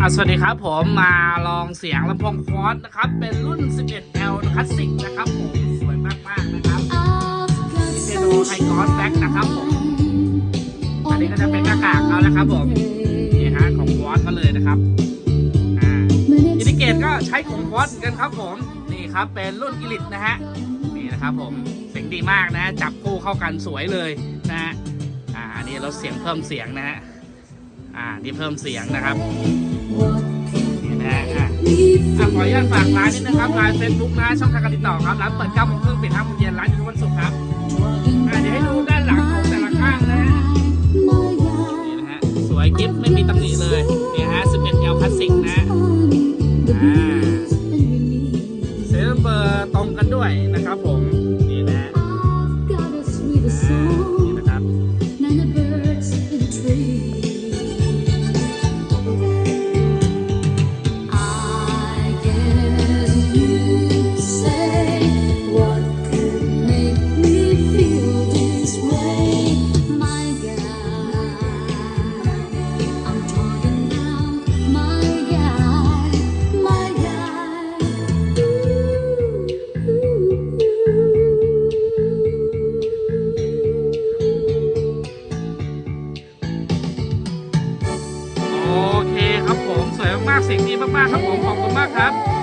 อะสวัสดีครับผมมาลองเสียงลำโพงคอตนะครับ เป็นรุ่น 11L คลาสสิกนะครับผม สวยมาก ๆ นะครับเซโนไฮกอสแบ็กนะครับผม อันนี้ก็จะเป็นหน้ากากเขานะครับผมนี่ฮะของควอตก็เลยนะครับอ่าอินดิเกตก็ใช้ของคอตเหมือนกันครับผม นี่ครับเป็นรุ่นกิลิตนะฮะนี่นะครับผมเสียงดีมากนะจับคู่เข้ากันสวยเลยนะฮะอ่าอันนี้เราเสียงเพิ่มเสียงนะฮะ อ่านี่เพิ่มเสียงนะครับนี่นะฮะอะอะขออนุญาตฝากร้านนิดนะครับร้านเฟซบุ๊กนะช่องทางการติดต่อครับร้านเปิด9โมงครึ่งปิด5โมงเย็นร้านอยู่ทุกวันศุกร์ครับอะเดี๋ยวให้ดูด้านหลังของแต่ละข้างนะฮะนี่นะฮะสวยกิ๊บไม่มีตำหนิเลยนี่ฮะ11 L คลาสสิกนะอ่าเซลเบอร์ตรงกันด้วยนะครับผมนี่นะฮะอ่า สวยมากๆเสียงดีมากๆครับผมขอบคุณมากครับ